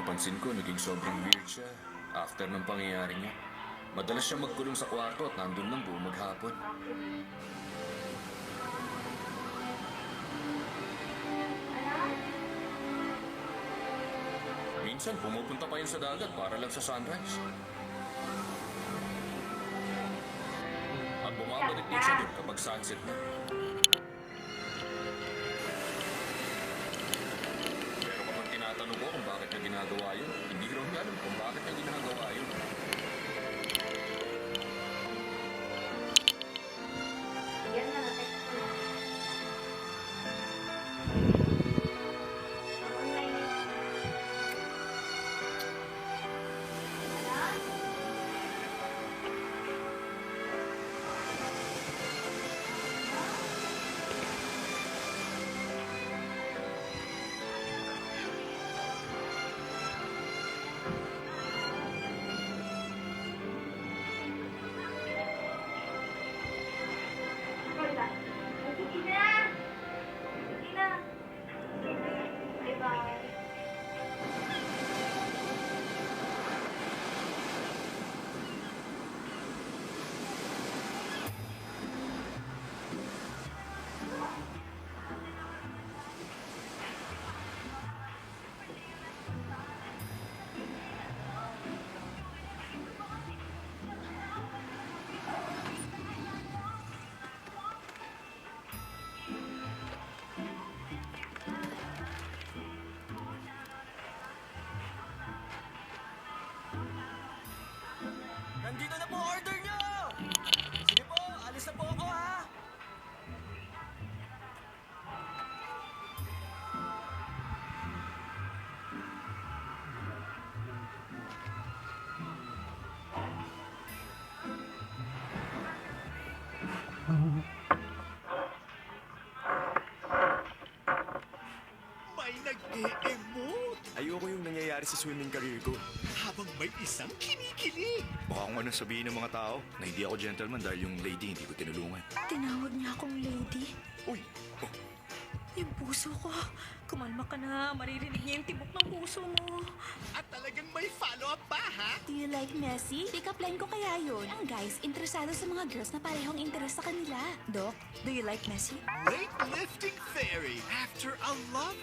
Napansin ko, naging sobrang weird siya after ng pangyayari niya. Madalas siya magkulong sa kwarto at nandun lang buong maghapon. Minsan, pumupunta pa yun sa dagat para lang sa sunrise. At bumabalik din siya doon kapag sunset na. Tinatanong ko kung bakit niya ginagawa yun, hindi ko rin alam kung bakit niya ginagawa yun. Yan na, na-text ko na. May nag-e-emote Ayoko yung nangyayari sa swimming career ko. habang may isang kinikilig. Baka kung ano sabihin ng mga tao na hindi ako gentleman dahil yung lady hindi ko tinulungan. Tinawag niya akong lady. Uy! Oh, Yung puso ko. Kumalma ka na. Maririnig niya yung tibok ng puso mo. At talagang may ha? Do you like Messi? Pick-up line ko kaya yun. Ang guys, interesado sa mga girls na parehong interes sa kanila. Doc, do you like Messi? Weightlifting Fairy. After a love